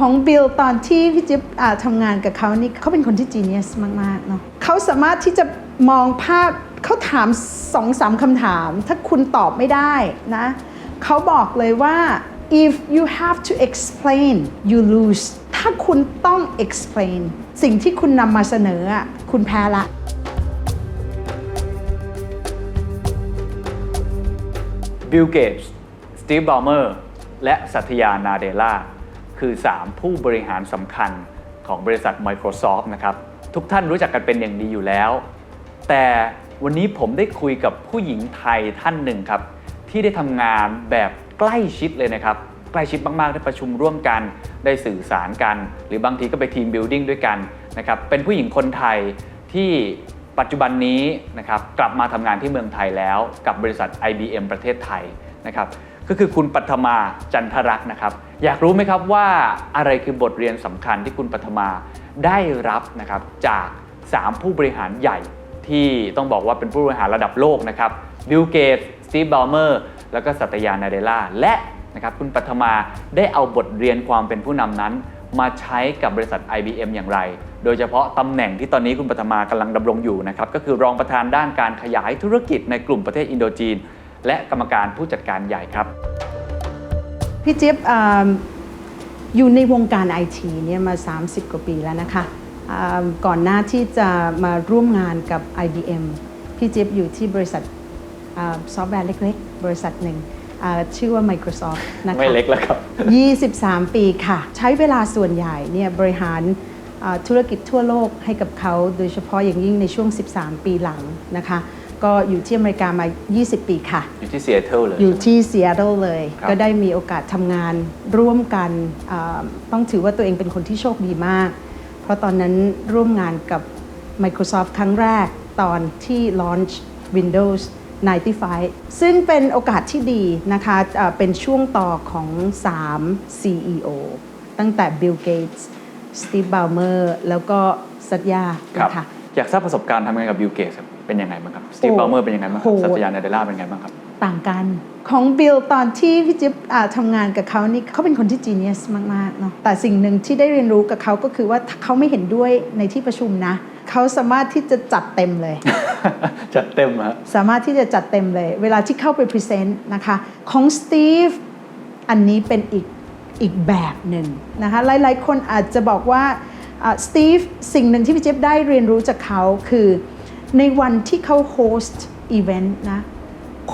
ของบิลตอนที่พี่จิ๊บทำงานกับเขานี่เขาเป็นคนที่จีเนียสมากๆเนาะเขาสามารถที่จะมองภาพเขาถามสองสามคำถาม ถ้าคุณตอบไม่ได้นะเขาบอกเลยว่า if you have to explain you lose ถ้าคุณต้อง explain สิ่งที่คุณนำมาเสนอคุณแพ้ละบิลเกตส์สตีฟบอลเมอร์และสัตยานาเดล่า คือ 3 ผู้บริหารสำคัญของบริษัท Microsoft นะครับ ทุกท่านรู้จักกันเป็นอย่างดีอยู่แล้ว แต่วันนี้ผมได้คุยกับผู้หญิงไทยท่านหนึ่งครับ ที่ได้ทำงานแบบใกล้ชิดเลยนะครับ ใกล้ชิดมาก ๆ ได้ประชุมร่วมกัน ได้สื่อสารกัน หรือบางทีก็ไปทีมบิ l ดิ้งด้วยกันนะครับ เป็นผู้หญิงคนไทยที่ปัจจุบันนี้นะครับกลับมาทำงานที่เมืองไทยแล้วกับบริษัท IBM ประเทศไทยนะครับก็คือคุณปัทมาจันทรักษ์นะครับ อยากรู้ไหมครับว่าอะไรคือบทเรียนสำคัญที่คุณปัทมาได้รับนะครับจาก 3 ผู้บริหารใหญ่ที่ต้องบอกว่าเป็นผู้บริหารระดับโลกนะครับบิลเกตสตีฟบ l ลเมอร์แล้วก็สัตยานาเดล่าและนะครับคุณปัทมาได้เอาบทเรียนความเป็นผู้นำนั้น มาใช้กับบริษัท IBM อย่างไร โดยเฉพาะตำแหน่งที่ตอนนี้คุณปัทมากำลังดำรงอยู่นะครับก็คือรองประธานด้านการขยายธุรกิจในกลุ่มประเทศอินโดจีน และกรรมการผู้จัดการใหญ่ครับ พี่จิ๊บอ่าอยู่ในวงการไอทีเนี่ยมา 30 กว่าปีแล้วนะคะอ่าก่อนหน้าที่จะมาร่วมงานกับ IBM พี่จิ๊บอยู่ที่บริษัทซอฟต์แวร์เล็กๆ บริษัทหนึ่งอ่าชื่อว่า Microsoft นะคะไม่เล็กแล้วครับ 23 ปีค่ะ ใช้เวลาส่วนใหญ่เนี่ยบริหารอ่าธุรกิจทั่วโลกให้กับเขา โดยเฉพาะอย่างยิ่งในช่วง 13 ปีหลังนะคะ ก็อยู่ที่อเมริกามา 20 ปีค่ะ อยู่ที่ซีแอตเทิลเลย อยู่ที่ซีแอตเทิลเลย ครับ ก็ได้มีโอกาสทำงานร่วมกันอ่าต้องถือว่าตัวเองเป็นคนที่โชคดีมาก เพราะตอนนั้นร่วมงานกับ Microsoft ครั้งแรกตอนที่ launch Windows 95 ซึ่งเป็นโอกาสที่ดีนะคะอ่าเป็นช่วงต่อของ 3 CEO ตั้งแต่ Bill Gates Steve Ballmer แล้วก็สัตยาครับ นะคะ อยากทราบประสบการณ์ทำงานกับบิลเกตเป็นยังไงบ้างครับสตีฟโอ้บ l ลเมอร์เป็นยังไงบ้างครับโห สัตยานาเดล่าเป็นยังไงบ้างครับ ต่างกันของบิลตอนที่พี่จิ๊บอ่าทำงานกับเขานี่เขาเป็นคนที่จีเนียสมากๆเนาะแต่สิ่งหนึ่งที่ได้เรียนรู้กับเขาก็คือว่าถ้าเขาไม่เห็นด้วยในที่ประชุมนะ เขาสามารถที่จะจัดเต็มเลย จัดเต็มฮะ สามารถที่จะจัดเต็มเลย เวลาที่เข้าไปพรีเซนต์นะคะ ของสตีฟอันนี้เป็นอีกอีกแบบหนึ่งนะคะหลายๆ คนอาจจะบอกว่า สตีฟสิ่งหนึ่งที่พี่เจี๊บได้เรียนรู้จากเขาคือในวันที่เขาโฮสต์อีเวนต์นะ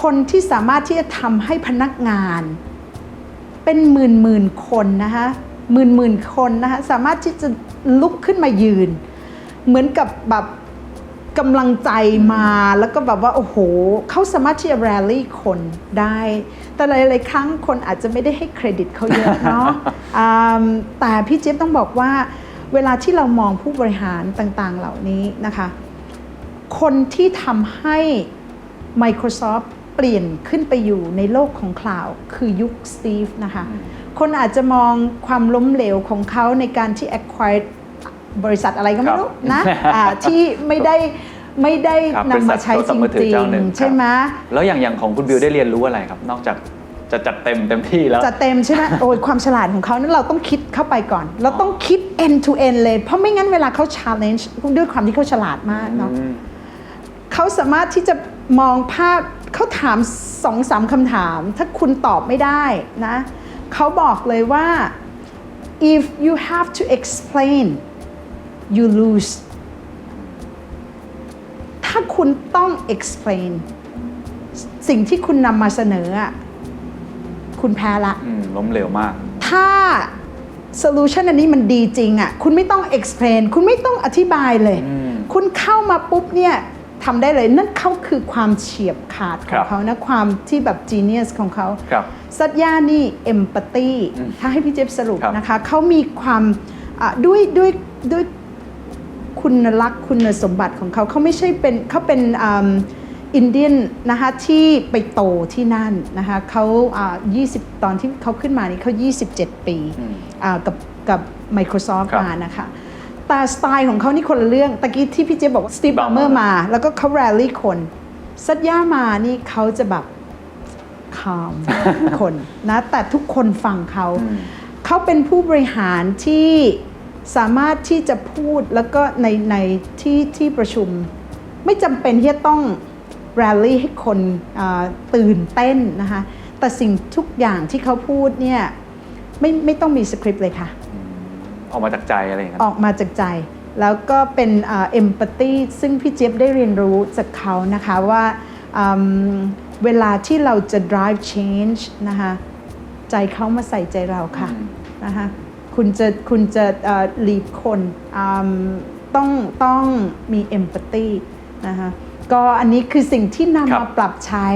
คนที่สามารถที่จะทำให้พนักงาน เป็นหมื่นหมื่นคนนะคะหมื่นหมื่นคนนะคะสามารถที่จะลุกขึ้นมายืน เหมือนกับแบบกำลังใจมาแล้วก็แบบว่า โอ้โห เขาสามารถที่จะ rally คนได้ แต่หลายๆครั้งคนอาจจะไม่ได้ให้เครดิตเขาเยอะเนาะแต่พี่เจี๊ยบต้องบอกว่า เวลาที่เรามองผู้บริหารต่างๆ เหล่านี้นะคะ คนที่ทำให้ Microsoft เปลี่ยนขึ้นไปอยู่ในโลกของคลาวคือยุคสตีฟนะคะ คนอาจจะมองความล้มเหลวของเขาในการที่ acquire บริษัทอะไรก็ไม่รู้นะอ่าที่ไม่ได้ไม่ได้ครับนำมาใช้บริษัจทโทรศัพท์มือถือริงเจ้าหนึ่งๆใช่ไหมแล้วอย่างอย่างของคุณบิลได้เรียนรู้อะไรครับ นอกจาก จะจัดเต็มเต็มที่แล้ว จะเต็มใช่ไหมโอ้ยความฉลาดของเขานั้นเราต้องคิดเข้าไปก่อน เราต้องคิด end to end เลย เพราะไม่งั้นเวลาเขา challenge ด้วยความที่เขาฉลาดมากเนาะอืมเขาสามารถที่จะมองภาพเขาถามสองสามคำถาม ถ้าคุณตอบไม่ได้นะเขาบอกเลยว่า if you have to explain you lose ถ้าคุณต้อง explain สิ่งที่คุณนำมาเสนออะ คุณแพ้ละ อืมล้มเหลวมาก ถ้า solution อันนี้มันดีจริงอะ่ะ คุณไม่ต้อง explain คุณไม่ต้องอธิบายเลย อืมคุณเข้ามาปุ๊บเนี่ยทำได้เลย นั่นเขาคือความเฉียบขาดขครัองบ เขานะ ความที่แบบ genius ของเขา ครับ สัตยานี่ empathy อืมถ้าให้พี่เจฟสรุปครับนะคะเขามีความอะด้วยด้วยด้วยคุณลักษณ์คุณสมบัติของเขาเขาไม่ใช่เป็นเขาเป็นอิ นเดียนนะคะที่ไปโตที่นั่นนะคะเขาอ่า20ตอนที่เขาขึ้นมานี่เขา 27 ปีอืมอ่ากับกับ Microsoft ครับมานะคะแต่สไตล์ของเขานี่คนละเรื่องตะกี้ที่พี่เจ๊บอกว่าสตี v บ b มเมอ Ballmer ร์มา แล้วก็เขาแรลลี่คนสัตยามานี่เขาจะแบบคามคนนะแต่ทุกคนฟังเขาอืมเขาเป็นผู้บริหารที่สามารถที่จะพูดแล้วก็ในในที่ที่ประชุม ไม่จำเป็นที่จะต้อง rally ให้คนอ่าตื่นเต้นนะคะแต่สิ่งทุกอย่างที่เขาพูดเนี่ยไม่ไม่ต้องมีสคริปต์เลยค่ะ ออกมาจากใจอะไรอย่างเงี้ยออกมาจากใจ แล้วก็เป็นเอ็มพัตตีซึ่งพี่เจี๊ยบได้เรียนรู้จากเขานะคะว่าอืมเวลาที่เราจะ drive change นะคะใจเขามาใส่ใจเราค่ะนะคะคุณจะคุณจะเอ่อ lead คนอืมต้องต้องมี empathy นะคะ ก็อันนี้คือสิ่งที่นำมาปรับใช้